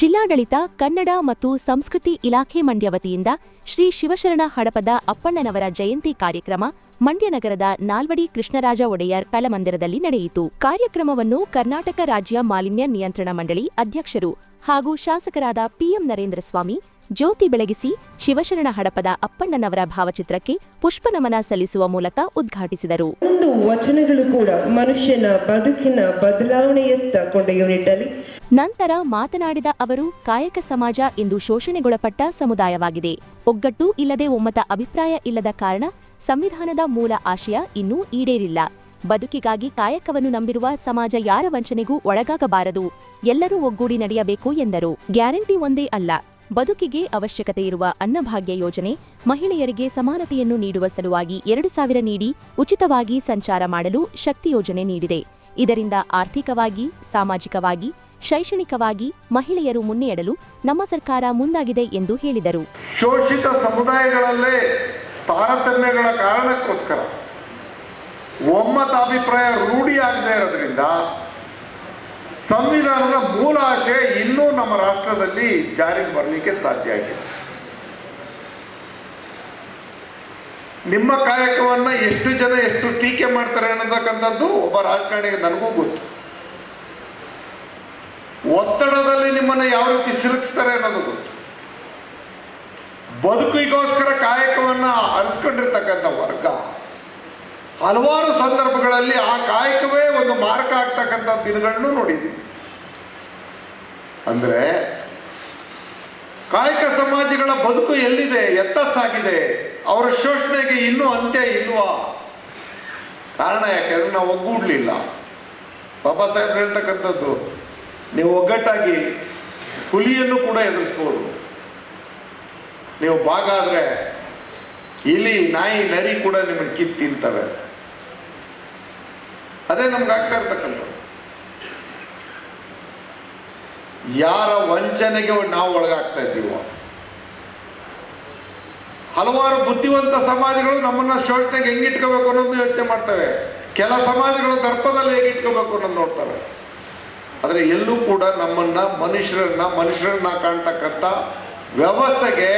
ಜಿಲ್ಲಾಡಳಿತ, ಕನ್ನಡ ಮತ್ತು ಸಂಸ್ಕೃತಿ ಇಲಾಖೆ ಮಂಡ್ಯ ವತಿಯಿಂದ ಶ್ರೀ ಶಿವಶರಣ ಹಡಪದ ಅಪ್ಪಣ್ಣನವರ ಜಯಂತಿ ಕಾರ್ಯಕ್ರಮ ಮಂಡ್ಯ ನಗರದ ನಾಲ್ವಡಿ ಕೃಷ್ಣರಾಜ ಒಡೆಯರ್ ಕಲಮಂದಿರದಲ್ಲಿ ನಡೆಯಿತು. ಕಾರ್ಯಕ್ರಮವನ್ನು ಕರ್ನಾಟಕ ರಾಜ್ಯ ಮಾಲಿನ್ಯ ನಿಯಂತ್ರಣ ಮಂಡಳಿ ಅಧ್ಯಕ್ಷರು ಹಾಗೂ ಶಾಸಕರಾದ ಪಿಎಂ ನರೇಂದ್ರ ಸ್ವಾಮಿ, ಜ್ಯೋತಿ ಬೆಳಗಿಸಿ ಶಿವಶರಣ ಹಡಪದ ಅಪ್ಪಣ್ಣನವರ ಭಾವಚಿತ್ರಕ್ಕೆ ಪುಷ್ಪನಮನ ಸಲ್ಲಿಸುವ ಮೂಲಕ ಉದ್ಘಾಟಿಸಿದರು. ಒಂದು ವಚನಗಳು ಕೂಡ ಮನುಷ್ಯನ ಬದುಕಿನ ಬದಲಾವಣೆಯತ್ತ ಕೊಂಡೊಯ್ಯುವ ನಿಟ್ಟಲ್ಲಿ ನಂತರ ಮಾತನಾಡಿದ ಅವರು, ಕಾಯಕ ಸಮಾಜ ಇಂದು ಶೋಷಣೆಗೊಳಪಟ್ಟ ಸಮುದಾಯವಾಗಿದೆ. ಒಗ್ಗಟ್ಟು ಇಲ್ಲದೆ ಒಮ್ಮತ ಅಭಿಪ್ರಾಯ ಇಲ್ಲದ ಕಾರಣ ಸಂವಿಧಾನದ ಮೂಲ ಆಶಯ ಇನ್ನೂ ಈಡೇರಿಲ್ಲ. ಬದುಕಿಗಾಗಿ ಕಾಯಕವನ್ನು ನಂಬಿರುವ ಸಮಾಜ ಯಾರ ವಂಚನೆಗೂ ಒಳಗಾಗಬಾರದು. ಎಲ್ಲರೂ ಒಗ್ಗೂಡಿ ನಡೆಯಬೇಕು ಎಂದರು. ಗ್ಯಾರಂಟಿ ಒಂದೇ ಅಲ್ಲ. ಬದುಕಿಗೆ ಅವಶ್ಯಕತೆ ಇರುವ ಅನ್ನಭಾಗ್ಯ ಯೋಜನೆ ಮಹಿಳೆಯರಿಗೆ ಸಮಾನತೆಯನ್ನು ನೀಡುವ ಸಲುವಾಗಿ ಎರಡು ಸಾವಿರ ನೀಡಿ ಉಚಿತವಾಗಿ ಸಂಚಾರ ಮಾಡಲು ಶಕ್ತಿ ಯೋಜನೆ ನೀಡಿದೆ. ಇದರಿಂದ ಆರ್ಥಿಕವಾಗಿ, ಸಾಮಾಜಿಕವಾಗಿ ಶೈಕ್ಷಣಿಕವಾಗಿ ಮಹಿಳೆಯರು ಮುನ್ನಡೆಯಲು ನಮ್ಮ ಸರ್ಕಾರ ಮುಂದಾಗಿದೆ ಎಂದು ಹೇಳಿದರು. ಶೋಷಿತ ಸಮುದಾಯಗಳಲ್ಲೇ ತಾರತಮ್ಯಗಳ ಕಾರಣಕ್ಕೋಸ್ಕರ ಒಮ್ಮತ ಅಭಿಪ್ರಾಯ ರೂಢಿಯಾಗದೇ ಇರೋದ್ರಿಂದ ಸಂವಿಧಾನದ ಮೂಲ ಆಶಯ ಇನ್ನೂ ನಮ್ಮ ರಾಷ್ಟ್ರದಲ್ಲಿ ಜಾರಿಗೆ ಬರಲಿಕ್ಕೆ ಸಾಧ್ಯ ಆಗಿದೆ. ನಿಮ್ಮ ಕಾರ್ಯಕ್ರಮವನ್ನು ಎಷ್ಟು ಜನ ಎಷ್ಟು ಟೀಕೆ ಮಾಡ್ತಾರೆ ಅನ್ನತಕ್ಕಂಥದ್ದು ಒಬ್ಬ ರಾಜಕಾರಣಿಗೆ ನನಗೂ ಗೊತ್ತು. ಒತ್ತಡದಲ್ಲಿ ನಿಮ್ಮನ್ನ ಯಾವ ರೀತಿ ಸಿಲುಕಿಸ್ತಾರೆ ಅನ್ನೋದು ಗೊತ್ತು. ಬದುಕಿಗೋಸ್ಕರ ಕಾಯಕವನ್ನ ಅರಿಸ್ಕೊಂಡಿರ್ತಕ್ಕಂಥ ವರ್ಗ. ಹಲವಾರು ಸಂದರ್ಭಗಳಲ್ಲಿ ಆ ಕಾಯಕವೇ ಒಂದು ಮಾರ್ಕ ಆಗ್ತಕ್ಕಂಥ ದಿನಗಳನ್ನು ನೋಡಿದ್ದೀವಿ ಅಂದ್ರೆ, ಕಾಯಕ ಸಮಾಜಗಳ ಬದುಕು ಎಲ್ಲಿದೆ? ಎತ್ತ ಸಾಗಿದೆ ಅವರ ಶೋಷಣೆಗೆ ಇನ್ನೂ ಅಂತ್ಯ ಇಲ್ವಾ? ಕಾರಣ ಯಾಕೆಂದ್ರೆ ನಾವು ಒಗ್ಗೂಡ್ಲಿಲ್ಲ. ಬಾಬಾ ಸಾಹೇಬ್ ಹೇಳ್ತಕ್ಕಂಥದ್ದು ನೀವು ಒಗ್ಗಟ್ಟಾಗಿ ಹುಲಿಯನ್ನು ಕೂಡ ಎದುರಿಸ್ಬೋದು. ನೀವು ಭಾಗ ಆದರೆ ಇಲಿ ನಾಯಿ, ನರಿ ಕೂಡ ನಿಮ್ಮನ್ನು ಕಿತ್ತು ತಿಂತವೆ. ಅದೇ ನಮ್ಗೆ ಆಗ್ತಾ ಇರ್ತಕ್ಕಂಥ ಯಾರ ವಂಚನೆಗೆ ನಾವು ಒಳಗಾಗ್ತಾ ಇದ್ದೀವೋ. ಹಲವಾರು ಬುದ್ಧಿವಂತ ಸಮಾಜಗಳು ನಮ್ಮನ್ನ ಶೋಷಣೆಗೆ ಹೆಂಗಿಟ್ಕೋಬೇಕು ಅನ್ನೋದು ಯೋಚನೆ ಮಾಡ್ತವೆ. ಕೆಲ ಸಮಾಜಗಳು ದರ್ಪದಲ್ಲಿ ಹೇಗೆ ಇಟ್ಕೋಬೇಕು ಅನ್ನೋದು ನೋಡ್ತವೆ. ಆದರೆ ಎಲ್ಲೂ ಕೂಡ ನಮ್ಮನ್ನು ಮನುಷ್ಯರನ್ನ ಮನುಷ್ಯರನ್ನ ಕಾಣ್ತಕ್ಕಂಥ ವ್ಯವಸ್ಥೆಗೆ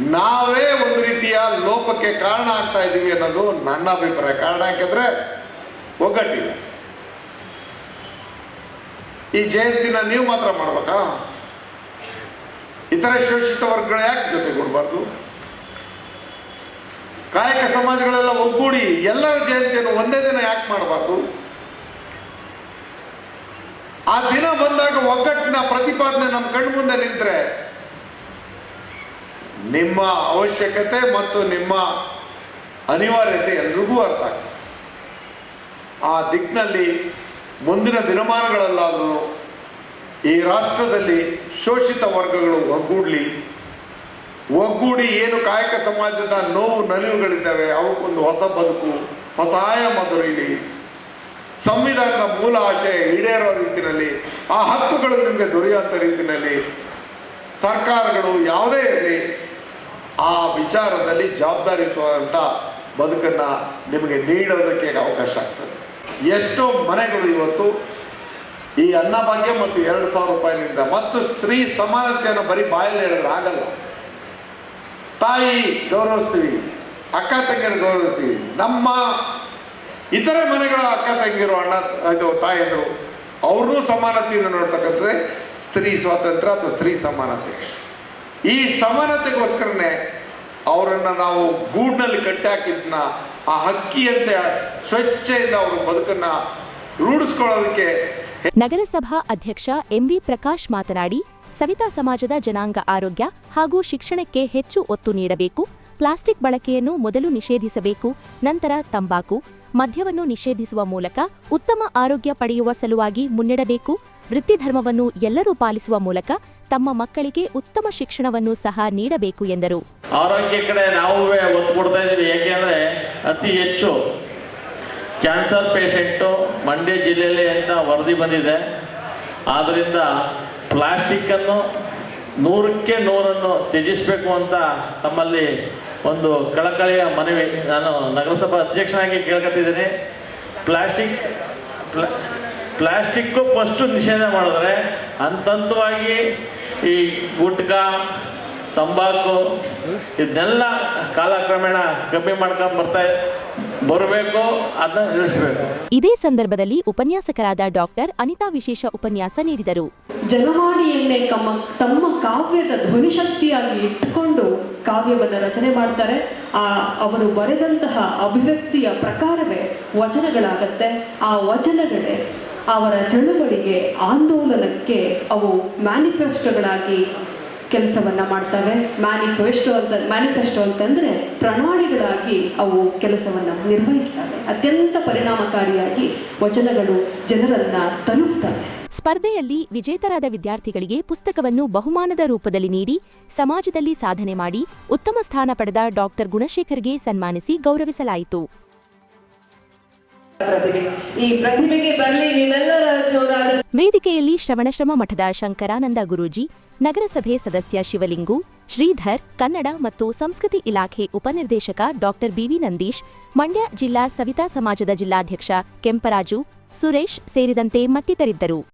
ನಾವೇ ಒಂದು ರೀತಿಯ ಲೋಪಕ್ಕೆ ಕಾರಣ ಆಗ್ತಾ ಇದ್ದೀವಿ ಅನ್ನೋದು ನನ್ನ ಅಭಿಪ್ರಾಯ. ಕಾರಣ ಯಾಕೆಂದ್ರೆ ಒಗ್ಗಟ್ಟಿಲ್ಲ ಈ ಜಯಂತಿನ ನೀವು ಮಾತ್ರ ಮಾಡ್ಬೇಕಾ? ಇತರ ಶೋಷಿತ ವರ್ಗಗಳ ಯಾಕೆ ಜೊತೆಗೂಡಬಾರ್ದು? ಕಾಯಕ ಸಮಾಜಗಳೆಲ್ಲ ಒಗ್ಗೂಡಿ ಎಲ್ಲರ ಜಯಂತಿಯನ್ನು ಒಂದೇ ದಿನ ಯಾಕೆ ಮಾಡಬಾರ್ದು? ಆ ದಿನ ಬಂದಾಗ ಒಗ್ಗಟ್ಟಿನ ಪ್ರತಿಪಾದನೆ ನಮ್ಮ ಕಣ್ಣು ಮುಂದೆ ನಿಂತರೆ, ನಿಮ್ಮ ಅವಶ್ಯಕತೆ ಮತ್ತು ನಿಮ್ಮ ಅನಿವಾರ್ಯತೆ ಎಲ್ರಿಗೂ ಅರ್ಥ ಆಗ್ತದೆ. ಆ ದಿಕ್ಕಿನಲ್ಲಿ ಮುಂದಿನ ದಿನಮಾನಗಳಲ್ಲಾದರೂ ಈ ರಾಷ್ಟ್ರದಲ್ಲಿ ಶೋಷಿತ ವರ್ಗಗಳು ಒಗ್ಗೂಡಲಿ, ಒಗ್ಗೂಡಿ ಏನು ಕಾಯಕ ಸಮಾಜದ ನೋವು ನಲಿವುಗಳಿದ್ದಾವೆ, ಅವಕ್ಕೊಂದು ಹೊಸ ಬದುಕು ಹೊಸ ಆಯಾಮ ದೊರೆಯಲಿ ಸಂವಿಧಾನದ ಮೂಲ ಆಶಯ ಈಡೇರೋ ರೀತಿಯಲ್ಲಿ ಆ ಹಕ್ಕುಗಳು ನಿಮಗೆ ದೊರೆಯುವಂಥ ರೀತಿಯಲ್ಲಿ ಸರ್ಕಾರಗಳು ಯಾವುದೇ ಇರಲಿ ಆ ವಿಚಾರದಲ್ಲಿ ಜವಾಬ್ದಾರಿಯುತವಾದಂಥ ಬದುಕನ್ನು ನಿಮಗೆ ನೀಡೋದಕ್ಕೆ ಅವಕಾಶ ಆಗ್ತದೆ. ಎಷ್ಟೋ ಮನೆಗಳು ಇವತ್ತು ಈ ಅನ್ನಭಾಗ್ಯ ಮತ್ತು ಎರಡು ಸಾವಿರ ರೂಪಾಯಿನಿಂದ ಮತ್ತು ಸ್ತ್ರೀ ಸಮಾನತೆಯನ್ನು ಬರೀ ಬಾಯಲ್ಲಿ ಹೇಳಿದ್ರೆ ಆಗಲ್ಲ. ತಾಯಿ ಗೌರವಿಸ್ತೀವಿ, ಅಕ್ಕ ತಂಗಿಯನ್ನು ಗೌರವಿಸ್ತೀವಿ, ನಮ್ಮ ಇತರೆ ಮನೆಗಳ ಅಕ್ಕ ತಂಗಿರು, ಅಣ್ಣ, ಇದು ತಾಯಂದರು ಅವ್ರನ್ನೂ ಸಮಾನತೆಯಿಂದ ನೋಡ್ತಕ್ಕಂಥದ್ದೇ ಸ್ತ್ರೀ ಸ್ವಾತಂತ್ರ್ಯ ಅಥವಾ ಸ್ತ್ರೀ ಸಮಾನತೆ. ಈ ಸಮಾನತೆಗೋಸ್ಕರನೇ ಅವರನ್ನು ನಾವು ಗೂಡ್ನಲ್ಲಿ ಕಟ್ಟಿ ಹಾಕಿದ್ನ ಆ ಹಕ್ಕಿಯಂತೆ ಸ್ವಚ್ಛೆಯಿಂದ ಅವರು ಬದುಕನ್ನು ರೂಢಿಸ್ಕೊಳ್ಳೋದಕ್ಕೆ ನಗರಸಭಾ ಅಧ್ಯಕ್ಷ ಎಂವಿ ಪ್ರಕಾಶ್ ಮಾತನಾಡಿ, ಸವಿತಾ ಸಮಾಜದ ಜನಾಂಗ ಆರೋಗ್ಯ ಹಾಗೂ ಶಿಕ್ಷಣಕ್ಕೆ ಹೆಚ್ಚು ಒತ್ತು ನೀಡಬೇಕು, ಪ್ಲಾಸ್ಟಿಕ್ ಬಳಕೆಯನ್ನು ಮೊದಲು ನಿಷೇಧಿಸಬೇಕು, ನಂತರ ತಂಬಾಕು ಮದ್ಯವನ್ನು ನಿಷೇಧಿಸುವ ಮೂಲಕ ಉತ್ತಮ ಆರೋಗ್ಯ ಪಡೆಯುವ ಸಲುವಾಗಿ ಮುನ್ನಡೆಬೇಕು ವೃತ್ತಿಧರ್ಮವನ್ನು ಎಲ್ಲರೂ ಪಾಲಿಸುವ ಮೂಲಕ ತಮ್ಮ ಮಕ್ಕಳಿಗೆ ಉತ್ತಮ ಶಿಕ್ಷಣವನ್ನು ಸಹ ನೀಡಬೇಕು ಎಂದರು. ಆರೋಗ್ಯ ಕಡೆ ನಾವು ಒತ್ತು ಕೊಡ್ತಾ ಇದ್ದೀವಿ ಯಾಕೆಂದ್ರೆ ಅತಿ ಹೆಚ್ಚು ಕ್ಯಾನ್ಸರ್ ಪೇಷೆಂಟ್ ಮಂಡ್ಯ ಜಿಲ್ಲೆಯಲ್ಲಿ ಅಂತ ವರದಿ ಬಂದಿದೆ. ಆದ್ದರಿಂದ ಪ್ಲಾಸ್ಟಿಕ್ಕನ್ನು ನೂರಕ್ಕೆ ನೂರನ್ನು ತ್ಯಜಿಸಬೇಕು ಅಂತ ತಮ್ಮಲ್ಲಿ ಒಂದು ಕಳಕಳಿಯ ಮನವಿ. ನಾನು ನಗರಸಭಾ ಅಧ್ಯಕ್ಷನಾಗಿ ಕೇಳ್ಕೊತಿದ್ದೀನಿ ಪ್ಲಾಸ್ಟಿಕ್, ಪ್ಲಾ, ಪ್ಲಾಸ್ಟಿಕ್ಕು ಫಸ್ಟು ನಿಷೇಧ ಮಾಡಿದ್ರೆ ಅಂತಂತವಾಗಿ ಈ ಗುಟ್ಕ, ತಂಬಾಕು, ಇದನ್ನೆಲ್ಲ ಕಾಲಕ್ರಮೇಣ ಕಮ್ಮಿ ಮಾಡ್ಕೊಂಡು ಬರ್ತಾ ಬರಬೇಕು ಅದನ್ನ ನಿಲ್ಲಿಸಬೇಕು. ಇದೇ ಸಂದರ್ಭದಲ್ಲಿ ಉಪನ್ಯಾಸಕರಾದ ಡಾಕ್ಟರ್ ಅನಿತಾ ವಿಶೇಷ ಉಪನ್ಯಾಸ ನೀಡಿದರು. ಜನವಾಣಿಯನ್ನೇ ತಮ್ಮ ತಮ್ಮ ಕಾವ್ಯದ ಧ್ವನಿಶಕ್ತಿಯಾಗಿ ಇಟ್ಟುಕೊಂಡು ಕಾವ್ಯವನ್ನು ರಚನೆ ಮಾಡ್ತಾರೆ. ಆ ಅವರು ಬರೆದಂತಹ ಅಭಿವ್ಯಕ್ತಿಯ ಪ್ರಕಾರವೇ ವಚನಗಳಾಗತ್ತೆ. ಆ ವಚನಗಳೇ ಅವರ ಚಳುವಳಿಗೆ ಆಂದೋಲನಕ್ಕೆ ಅವು ಮ್ಯಾನಿಫೆಸ್ಟೋಗಳಾಗಿ ಕೆಲಸವನ್ನ ಮಾಡ್ತವೆ. ಮ್ಯಾನಿಫೆಸ್ಟೋ ಅಂತ ಮ್ಯಾನಿಫೆಸ್ಟೋ ಅಂತಂದ್ರೆ ಪ್ರಣಾಳಿಗಳಾಗಿ ಅವು ಕೆಲಸವನ್ನ ನಿರ್ವಹಿಸ್ತವೆ. ಅತ್ಯಂತ ಪರಿಣಾಮಕಾರಿಯಾಗಿ ವಚನಗಳು ಜನರನ್ನ ತಲುಪ್ತವೆ. ಸ್ಪರ್ಧೆಯಲ್ಲಿ ವಿಜೇತರಾದ ವಿದ್ಯಾರ್ಥಿಗಳಿಗೆ ಪುಸ್ತಕವನ್ನು ಬಹುಮಾನದ ರೂಪದಲ್ಲಿ ನೀಡಿ ಸಮಾಜದಲ್ಲಿ ಸಾಧನೆ ಮಾಡಿ ಉತ್ತಮ ಸ್ಥಾನ ಪಡೆದ ಡಾಕ್ಟರ್ ಗುಣಶೇಖರ್ಗೆ ಸನ್ಮಾನಿಸಿ ಗೌರವಿಸಲಾಯಿತು. ಈ ಪ್ರತಿಭೆಗೆ ಬರಲಿ ನೀವೆಲ್ಲರ ಜೋರಾದ ವೇದಿಕೆಯಲ್ಲಿ ಶ್ರವಣಶ್ರಮ ಮಠದ ಶಂಕರಾನಂದ ಗುರೂಜಿ ನಗರಸಭೆ ಸದಸ್ಯ ಶಿವಲಿಂಗು, ಶ್ರೀಧರ್, ಕನ್ನಡ ಮತ್ತು ಸಂಸ್ಕೃತಿ ಇಲಾಖೆ ಉಪನಿರ್ದೇಶಕ ಡಾಕ್ಟರ್ ಬಿವಿ ನಂದೀಶ್, ಮಂಡ್ಯ ಜಿಲ್ಲಾ ಸವಿತಾ ಸಮಾಜದ ಜಿಲ್ಲಾಧ್ಯಕ್ಷ ಕೆಂಪರಾಜು, ಸುರೇಶ್ ಸೇರಿದಂತೆ ಮತ್ತಿತರಿದ್ದರು.